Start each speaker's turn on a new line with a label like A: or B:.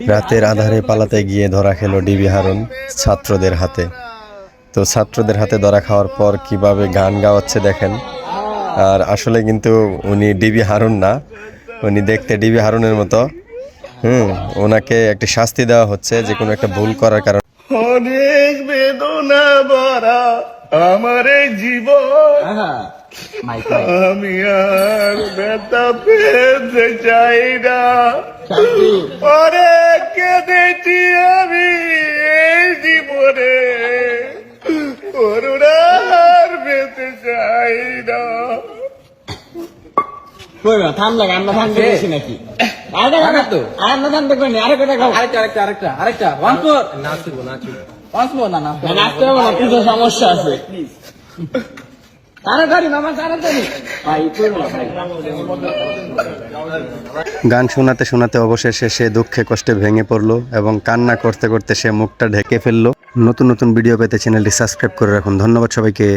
A: রাতের আধারে পালাতে গিয়ে ধরা খেলো ডিবি হারুন ছাত্রদের হাতে। তো ছাত্রদের হাতে ধরা খাওয়ার পর কীভাবে গান গাওয়াচ্ছে দেখেন। আর আসলে কিন্তু উনি ডিবি হারুন না উনি দেখতে ডিবি হারুনের মতো। হুম ওনাকে একটি শাস্তি দেওয়া হচ্ছে যে কোনো একটা ভুল করার কারণে
B: অনেক বেদনা ভরা আমার এই জীবন। আমি আর ব্যথা পেতে চাই না। অনেক
C: আমরা থামতে নাকি? আরেকটা থামতে আরেকটা
D: আরেকটা আরেকটা আরেকটা আরেকটা ওয়ান ফোর নাচবো নাচবো না
C: নাচতে হবে না কিছু সমস্যা আছে।
A: গান শোনাতে শোনাতে অবশেষে সে দুঃখে কষ্টে ভেঙে পড়ল এবং কান্না করতে করতে সে মুখটা ঢেকে ফেলল। নতুন নতুন ভিডিও পেতে চ্যানেলটি সাবস্ক্রাইব করে রাখুন। ধন্যবাদ সবাইকে।